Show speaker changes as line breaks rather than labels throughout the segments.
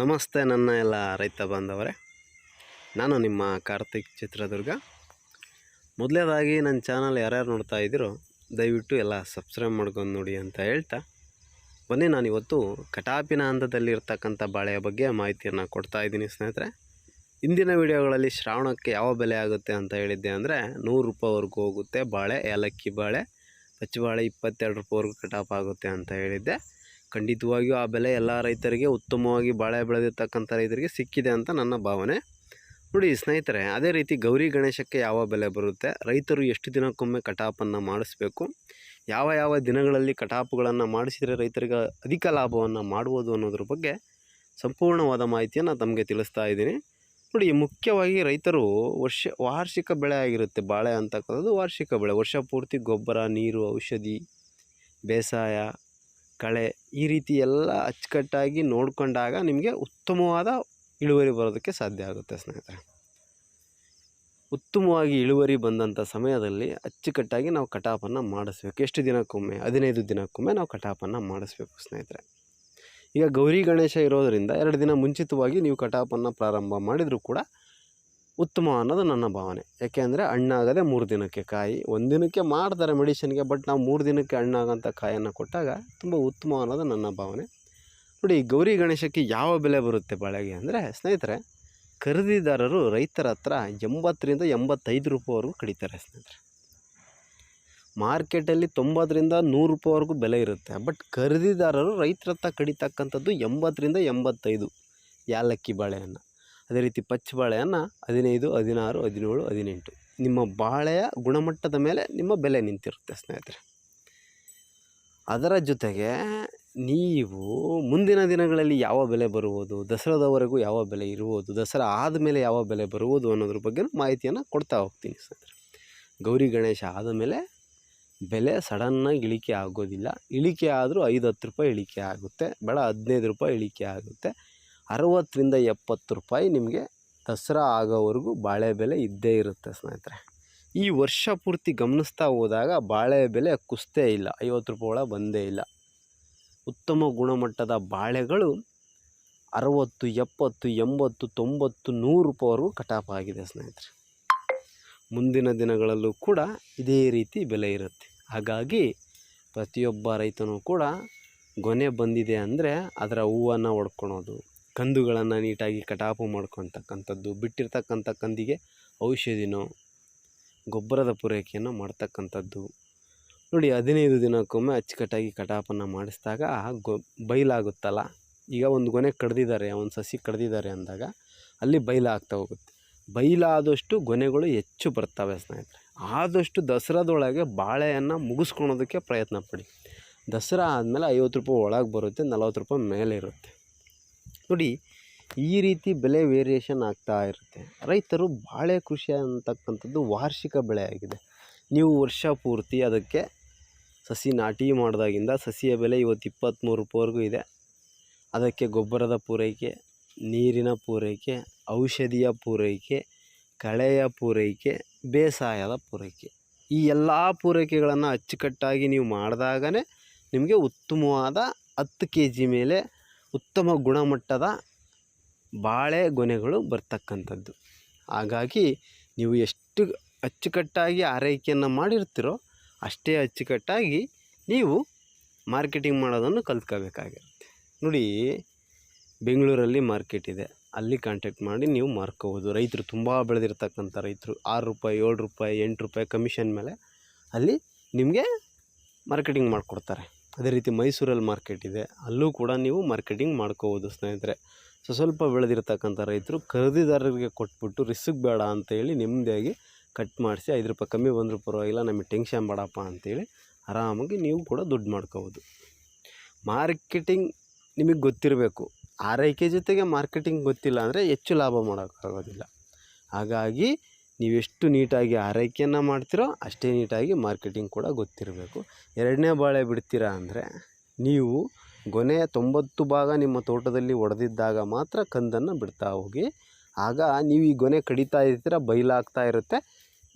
ನಮಸ್ತೆ ನನ್ನ ಎಲ್ಲ ರೈತ ಬಾಂಧವರೇ. ನಾನು ನಿಮ್ಮ ಕಾರ್ತಿಕ್ ಚಿತ್ರದುರ್ಗ. ಮೊದಲೇದಾಗಿ ನನ್ನ ಚಾನಲ್ ಯಾರ್ಯಾರು ನೋಡ್ತಾ ಇದ್ದೀರೋ, ದಯವಿಟ್ಟು ಎಲ್ಲ ಸಬ್ಸ್ಕ್ರೈಬ್ ಮಾಡ್ಕೊಂಡು ನೋಡಿ ಅಂತ ಹೇಳ್ತಾ. ಬನ್ನಿ, ನಾನು ಇವತ್ತು ಕಟಾಪಿನ ಹಂತದಲ್ಲಿರ್ತಕ್ಕಂಥ ಬಾಳೆಯ ಬಗ್ಗೆ ಮಾಹಿತಿಯನ್ನು ಕೊಡ್ತಾ ಇದ್ದೀನಿ ಸ್ನೇಹಿತರೆ. ಇಂದಿನ ವಿಡಿಯೋಗಳಲ್ಲಿ ಶ್ರಾವಣಕ್ಕೆ ಯಾವ ಬೆಲೆ ಆಗುತ್ತೆ ಅಂತ ಹೇಳಿದ್ದೆ ಅಂದರೆ, ನೂರು ರೂಪಾಯಿವರೆಗೂ ಹೋಗುತ್ತೆ ಬಾಳೆ, ಏಲಕ್ಕಿ ಬಾಳೆ, ಪಚ್ಚಬಾಳೆ ಇಪ್ಪತ್ತೆರಡು ರೂಪಾಯಿವರೆಗೂ ಕಟಾಪ್ ಆಗುತ್ತೆ ಅಂತ ಹೇಳಿದ್ದೆ. ಖಂಡಿತವಾಗಿಯೂ ಆ ಬೆಲೆ ಎಲ್ಲ ರೈತರಿಗೆ ಉತ್ತಮವಾಗಿ ಬಾಳೆ ಬೆಳೆದಿರ್ತಕ್ಕಂಥ ರೈತರಿಗೆ ಸಿಕ್ಕಿದೆ ಅಂತ ನನ್ನ ಭಾವನೆ. ನೋಡಿ ಸ್ನೇಹಿತರೆ, ಅದೇ ರೀತಿ ಗೌರಿ ಗಣೇಶಕ್ಕೆ ಯಾವ ಬೆಲೆ ಬರುತ್ತೆ? ರೈತರು ಎಷ್ಟು ದಿನಕ್ಕೊಮ್ಮೆ ಕಟಾಪನ್ನು ಮಾಡಿಸ್ಬೇಕು? ಯಾವ ಯಾವ ದಿನಗಳಲ್ಲಿ ಕಟಾಪುಗಳನ್ನು ಮಾಡಿಸಿದರೆ ರೈತರಿಗೆ ಅಧಿಕ ಲಾಭವನ್ನು ಮಾಡ್ಬೋದು ಅನ್ನೋದ್ರ ಬಗ್ಗೆ ಸಂಪೂರ್ಣವಾದ ಮಾಹಿತಿಯನ್ನು ತಮಗೆ ತಿಳಿಸ್ತಾ ಇದ್ದೀನಿ. ನೋಡಿ, ಮುಖ್ಯವಾಗಿ ರೈತರು ವರ್ಷ, ವಾರ್ಷಿಕ ಬೆಳೆ ಆಗಿರುತ್ತೆ. ಬಾಳೆ ಅಂತಕ್ಕಂಥದ್ದು ವಾರ್ಷಿಕ ಬೆಳೆ. ವರ್ಷ ಪೂರ್ತಿ ಗೊಬ್ಬರ, ನೀರು, ಔಷಧಿ, ಬೇಸಾಯ ಕಳೆ ಈ ರೀತಿ ಎಲ್ಲ ಅಚ್ಚುಕಟ್ಟಾಗಿ ನೋಡಿಕೊಂಡಾಗ ನಿಮಗೆ ಉತ್ತಮವಾದ ಇಳುವರಿ ಬರೋದಕ್ಕೆ ಸಾಧ್ಯ ಆಗುತ್ತೆ ಸ್ನೇಹಿತರೆ. ಉತ್ತಮವಾಗಿ ಇಳುವರಿ ಬಂದಂಥ ಸಮಯದಲ್ಲಿ ಅಚ್ಚುಕಟ್ಟಾಗಿ ನಾವು ಕಟಾಪನ್ನು ಮಾಡಿಸ್ಬೇಕು. ಎಷ್ಟು ದಿನಕ್ಕೊಮ್ಮೆ? ಹದಿನೈದು ದಿನಕ್ಕೊಮ್ಮೆ ನಾವು ಕಟಾಪನ್ನು ಮಾಡಿಸ್ಬೇಕು ಸ್ನೇಹಿತರೆ. ಈಗ ಗೌರಿ ಗಣೇಶ ಇರೋದರಿಂದ ಎರಡು ದಿನ ಮುಂಚಿತವಾಗಿ ನೀವು ಕಟಾಪನ್ನು ಪ್ರಾರಂಭ ಮಾಡಿದರೂ ಕೂಡ ಉತ್ತಮ ಅನ್ನೋದು ನನ್ನ ಭಾವನೆ. ಯಾಕೆಂದರೆ ಹಣ್ಣಾಗದೆ ಮೂರು ದಿನಕ್ಕೆ ಕಾಯಿ, ಒಂದು ದಿನಕ್ಕೆ ಮಾಡ್ತಾರೆ ಮೆಡಿಷನ್ಗೆ, ಬಟ್ ನಾವು ಮೂರು ದಿನಕ್ಕೆ ಹಣ್ಣಾಗೋಂಥ ಕಾಯನ್ನು ಕೊಟ್ಟಾಗ ತುಂಬ ಉತ್ತಮ ಅನ್ನೋದು ನನ್ನ ಭಾವನೆ. ನೋಡಿ ಗೌರಿ ಗಣೇಶಕ್ಕೆ ಯಾವ ಬೆಲೆ ಬರುತ್ತೆ ಬಾಳೆಗೆ ಅಂದರೆ, ಸ್ನೇಹಿತರೆ, ಖರೀದಿದಾರರು ರೈತರ ಹತ್ರ ಎಂಬತ್ತರಿಂದ ಎಂಬತ್ತೈದು ರೂಪಾಯಿವರೆಗೂ ಕಡಿತಾರೆ ಸ್ನೇಹಿತರೆ. ಮಾರ್ಕೆಟಲ್ಲಿ ತೊಂಬತ್ತರಿಂದ ನೂರು ರೂಪಾಯಿವರೆಗೂ ಬೆಲೆ ಇರುತ್ತೆ. ಬಟ್ ಖರೀದಿದಾರರು ರೈತರ ಹತ್ರ ಕಡಿತಕ್ಕಂಥದ್ದು ಎಂಬತ್ತರಿಂದ ಎಂಬತ್ತೈದು ಯಾಲಕ್ಕಿ ಬಾಳೆಯನ್ನು ಅದೇ ರೀತಿ ಪಚ್ಚ ಬಾಳೆಯನ್ನು ಹದಿನೈದು, ಹದಿನಾರು, ಹದಿನೇಳು, ಹದಿನೆಂಟು. ನಿಮ್ಮ ಬಾಳೆಯ ಗುಣಮಟ್ಟದ ಮೇಲೆ ನಿಮ್ಮ ಬೆಲೆ ನಿಂತಿರುತ್ತೆ ಸ್ನೇಹಿತರೆ. ಅದರ ಜೊತೆಗೆ ನೀವು ಮುಂದಿನ ದಿನಗಳಲ್ಲಿ ಯಾವ ಬೆಲೆ ಬರುವುದು, ದಸರಾದವರೆಗೂ ಯಾವ ಬೆಲೆ ಇರುವುದು, ದಸರಾ ಆದಮೇಲೆ ಯಾವ ಬೆಲೆ ಬರುವುದು ಅನ್ನೋದ್ರ ಬಗ್ಗೆ ಮಾಹಿತಿಯನ್ನು ಕೊಡ್ತಾ ಹೋಗ್ತೀನಿ ಸ್ನೇಹಿತರೆ. ಗೌರಿ ಗಣೇಶ ಆದಮೇಲೆ ಬೆಲೆ ಸಡನ್ನಾಗಿ ಇಳಿಕೆ ಆಗೋದಿಲ್ಲ. ಇಳಿಕೆ ಆದರೂ ಐದು, ಹತ್ತು ರೂಪಾಯಿ ಇಳಿಕೆ ಆಗುತ್ತೆ. ಬೇಡ ಹದಿನೈದು ರೂಪಾಯಿ ಇಳಿಕೆ ಆಗುತ್ತೆ. ಅರವತ್ತರಿಂದ ಎಪ್ಪತ್ತು ರೂಪಾಯಿ ನಿಮಗೆ ದಸರಾ ಆಗೋವರೆಗೂ ಬಾಳೆ ಬೆಲೆ ಇದ್ದೇ ಇರುತ್ತೆ ಸ್ನೇಹಿತರೆ. ಈ ವರ್ಷ ಪೂರ್ತಿ ಗಮನಿಸ್ತಾ ಹೋದಾಗ ಬಾಳೆ ಬೆಲೆ ಕುಸ್ತೇ ಇಲ್ಲ, ಐವತ್ತು ರೂಪಾಯಿ ಒಳಗೆ ಬಂದೇ ಇಲ್ಲ. ಉತ್ತಮ ಗುಣಮಟ್ಟದ ಬಾಳೆಗಳು ಅರವತ್ತು, ಎಪ್ಪತ್ತು, ಎಂಬತ್ತು, ತೊಂಬತ್ತು, ನೂರು ರೂಪಾಯಿವರೆಗೂ ಕಟಾಪ್ ಆಗಿದೆ ಸ್ನೇಹಿತರೆ. ಮುಂದಿನ ದಿನಗಳಲ್ಲೂ ಕೂಡ ಇದೇ ರೀತಿ ಬೆಲೆ ಇರುತ್ತೆ. ಹಾಗಾಗಿ ಪ್ರತಿಯೊಬ್ಬ ರೈತನೂ ಕೂಡ ಗೊನೆ ಬಂದಿದೆ ಅಂದರೆ ಅದರ ಹೂವನ್ನು ಹೊಡ್ಕೊಳೋದು ಕಂದುಗಳನ್ನು ನೀಟಾಗಿ ಕಟಾಪು ಮಾಡ್ಕೊತಕ್ಕಂಥದ್ದು ಬಿಟ್ಟಿರ್ತಕ್ಕಂಥ ಕಂದಿಗೆ ಔಷಧಿನೋ, ಗೊಬ್ಬರದ ಪೂರೈಕೆಯನ್ನು ಮಾಡ್ತಕ್ಕಂಥದ್ದು. ನೋಡಿ, ಹದಿನೈದು ದಿನಕ್ಕೊಮ್ಮೆ ಅಚ್ಚುಕಟ್ಟಾಗಿ ಕಟಾಪನ್ನು ಮಾಡಿಸಿದಾಗ ಗೊ, ಬೈಲಾಗುತ್ತಲ್ಲ? ಈಗ ಒಂದು ಗೊನೆ ಕಡ್ದಿದ್ದಾರೆ ಒಂದು ಸಸಿ ಕಡ್ದಿದ್ದಾರೆ ಅಂದಾಗ, ಅಲ್ಲಿ ಬೈಲಾಗ್ತಾ ಹೋಗುತ್ತೆ. ಬೈಲಾದಷ್ಟು ಗೊನೆಗಳು ಹೆಚ್ಚು ಬರ್ತವೆ ಸ್ನೇಹಿತರೆ. ಆದಷ್ಟು ದಸರಾದೊಳಗೆ ಬಾಳೆಯನ್ನು ಮುಗಿಸ್ಕೊಳೋದಕ್ಕೆ ಪ್ರಯತ್ನ ಪಡಿ. ದಸರಾ ಆದಮೇಲೆ ಐವತ್ತು ರೂಪಾಯಿ ಒಳಗೆ ಬರುತ್ತೆ, ನಲವತ್ತು ರೂಪಾಯಿ ಮೇಲೆ ಇರುತ್ತೆ. ನೋಡಿ, ಈ ರೀತಿ ಬೆಲೆ ವೇರಿಯೇಷನ್ ಆಗ್ತಾ ಇರುತ್ತೆ. ರೈತರು ಬಾಳೆ ಕೃಷಿ ಅಂತಕ್ಕಂಥದ್ದು ವಾರ್ಷಿಕ ಬೆಳೆಯಾಗಿದೆ ನೀವು ವರ್ಷ ಪೂರ್ತಿ ಅದಕ್ಕೆ ಸಸಿ ನಾಟಿ ಮಾಡಿದಾಗಿಂದ ಸಸಿಯ ಬೆಲೆ ಇವತ್ತು ಇಪ್ಪತ್ತ್ಮೂರು ರೂಪಾಯಿವರೆಗೂ ಇದೆ. ಅದಕ್ಕೆ ಗೊಬ್ಬರದ ಪೂರೈಕೆ, ನೀರಿನ ಪೂರೈಕೆ, ಔಷಧಿಯ ಪೂರೈಕೆ, ಕಳೆಯ ಪೂರೈಕೆ, ಬೇಸಾಯದ ಪೂರೈಕೆ. ಈ ಎಲ್ಲ ಪೂರೈಕೆಗಳನ್ನು ಅಚ್ಚುಕಟ್ಟಾಗಿ ನೀವು ಮಾಡಿದಾಗನೇ ನಿಮಗೆ ಉತ್ತಮವಾದ ಹತ್ತು ಕೆ ಜಿ ಮೇಲೆ ಉತ್ತಮ ಗುಣಮಟ್ಟದ ಬಾಳೆ ಗೊನೆಗಳು ಬರ್ತಕ್ಕಂಥದ್ದು. ಹಾಗಾಗಿ ನೀವು ಎಷ್ಟು ಅಚ್ಚುಕಟ್ಟಾಗಿ ಆರೈಕೆಯನ್ನು ಮಾಡಿರ್ತೀರೋ ಅಷ್ಟೇ ಅಚ್ಚುಕಟ್ಟಾಗಿ ನೀವು ಮಾರ್ಕೆಟಿಂಗ್ ಮಾಡೋದನ್ನು ಕಲ್ತ್ಕೋಬೇಕಾಗಿರುತ್ತೆ ನೋಡಿ, ಬೆಂಗಳೂರಲ್ಲಿ ಮಾರ್ಕೆಟ್ ಇದೆ. ಅಲ್ಲಿ ಕಾಂಟ್ಯಾಕ್ಟ್ ಮಾಡಿ ನೀವು ಮಾರ್ಕೋಬೋದು. ರೈತರು ತುಂಬ ಬೆಳೆದಿರ್ತಕ್ಕಂಥ ರೈತರು, ಆರು ರೂಪಾಯಿ, ಏಳು ರೂಪಾಯಿ, ಎಂಟು ರೂಪಾಯಿ ಕಮಿಷನ್ ಮೇಲೆ ಅಲ್ಲಿ ನಿಮಗೆ ಮಾರ್ಕೆಟಿಂಗ್ ಮಾಡಿಕೊಡ್ತಾರೆ. ಅದೇ ರೀತಿ ಮೈಸೂರಲ್ಲಿ ಮಾರ್ಕೆಟ್ ಇದೆ. ಅಲ್ಲೂ ಕೂಡ ನೀವು ಮಾರ್ಕೆಟಿಂಗ್ ಮಾಡ್ಕೋಬೋದು ಸ್ನೇಹಿತರೆ. ಸೊ ಸ್ವಲ್ಪ ಬೆಳೆದಿರ್ತಕ್ಕಂಥ ರೈತರು ಖರೀದಿದಾರರಿಗೆ ಕೊಟ್ಬಿಟ್ಟು ರಿಸ್ಕ್ ಬೇಡ ಅಂತೇಳಿ ನೆಮ್ಮದಿಯಾಗಿ ಕಟ್ ಮಾಡಿಸಿ ಐದು ರೂಪಾಯಿ ಕಮ್ಮಿ ಬಂದರೂ ಪರವಾಗಿಲ್ಲ, ನಮಗೆ ಟೆನ್ಷನ್ ಬೇಡಪ್ಪ ಅಂತೇಳಿ ಆರಾಮಾಗಿ ನೀವು ಕೂಡ ದುಡ್ಡು ಮಾಡ್ಕೋಬೋದು. ಮಾರ್ಕೆಟಿಂಗ್ ನಿಮಗೆ ಗೊತ್ತಿರಬೇಕು. ಆರೈಕೆ ಜೊತೆಗೆ ಮಾರ್ಕೆಟಿಂಗ್ ಗೊತ್ತಿಲ್ಲ ಅಂದರೆ ಹೆಚ್ಚು ಲಾಭ ಮಾಡೋಕ್ಕಾಗೋದಿಲ್ಲ. ಹಾಗಾಗಿ ನೀವೆಷ್ಟು ನೀಟಾಗಿ ಆರೈಕೆಯನ್ನು ಮಾಡ್ತೀರೋ ಅಷ್ಟೇ ನೀಟಾಗಿ ಮಾರ್ಕೆಟಿಂಗ್ ಕೂಡ ಗೊತ್ತಿರಬೇಕು. ಎರಡನೇ ಬಾಳೆ ಬಿಡ್ತೀರಾ ಅಂದರೆ ನೀವು ಗೊನೆಯ ತೊಂಬತ್ತು ಭಾಗ ನಿಮ್ಮ ತೋಟದಲ್ಲಿ ಒಡೆದಿದ್ದಾಗ ಮಾತ್ರ ಕಂದನ್ನು ಬಿಡ್ತಾ ಹೋಗಿ, ಆಗ ನೀವು ಈ ಗೊನೆ ಕಡಿತಾ ಇರ್ತೀರ ಬಯಲಾಗ್ತಾ ಇರುತ್ತೆ.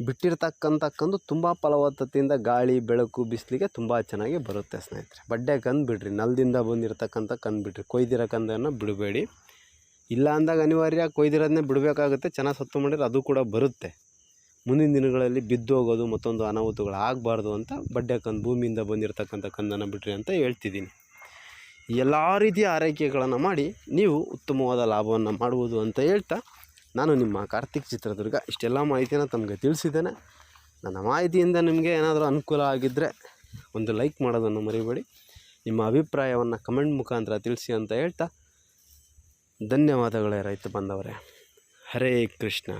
ಬಿಟ್ಟಿರ್ತಕ್ಕಂಥ ಕಂದು ತುಂಬ ಫಲವತ್ತತೆಯಿಂದ ಗಾಳಿ, ಬೆಳಕು, ಬಿಸಿಲಿಗೆ ತುಂಬ ಚೆನ್ನಾಗಿ ಬರುತ್ತೆ ಸ್ನೇಹಿತರೆ. ಬಡ್ಡೆ ಕಂದು ಬಿಡ್ರಿ ನೆಲದಿಂದ ಬಂದಿರತಕ್ಕಂಥ ಕಂದು ಬಿಡ್ರಿ ಕೊಯ್ದಿರೋ ಕಂದನ್ನು ಬಿಡಬೇಡಿ. ಇಲ್ಲ ಅಂದಾಗ ಅನಿವಾರ್ಯ ಕೊಯ್ದಿರೋದನ್ನೇ ಬಿಡಬೇಕಾಗುತ್ತೆ. ಚೆನ್ನಾಗಿ ಸತ್ತು ಮಾಡಿದ್ರೆ ಅದು ಕೂಡ ಬರುತ್ತೆ. ಮುಂದಿನ ದಿನಗಳಲ್ಲಿ ಬಿದ್ದು ಹೋಗೋದು ಮತ್ತೊಂದು ಅನಾಹುತಗಳು ಆಗಬಾರ್ದು ಅಂತ ಬಡ್ಡೆ ಕಂದು ಭೂಮಿಯಿಂದ ಬಂದಿರತಕ್ಕಂಥ ಕಂದನ್ನು ಬಿಟ್ರಿ ಅಂತ ಹೇಳ್ತಿದ್ದೀನಿ. ಎಲ್ಲ ರೀತಿಯ ಆರೈಕೆಗಳನ್ನು ಮಾಡಿ ನೀವು ಉತ್ತಮವಾದ ಲಾಭವನ್ನು ಮಾಡುವುದು ಅಂತ ಹೇಳ್ತಾ ನಾನು ನಿಮ್ಮ ಕಾರ್ತಿಕ್ ಚಿತ್ರದುರ್ಗ ಇಷ್ಟೆಲ್ಲ ಮಾಹಿತಿಯನ್ನು ತಮಗೆ ತಿಳಿಸಿದ್ದೇನೆ. ನನ್ನ ಮಾಹಿತಿಯಿಂದ ನಿಮಗೆ ಏನಾದರೂ ಅನುಕೂಲ ಆಗಿದ್ದರೆ ಒಂದು ಲೈಕ್ ಮಾಡೋದನ್ನು ಮರಿಬೇಡಿ. ನಿಮ್ಮ ಅಭಿಪ್ರಾಯವನ್ನು ಕಮೆಂಟ್ ಮುಖಾಂತರ ತಿಳಿಸಿ ಅಂತ ಹೇಳ್ತಾ ಧನ್ಯವಾದಗಳೇ ರೈತ ಬಂದವರೇ ಹರೇ ಕೃಷ್ಣ.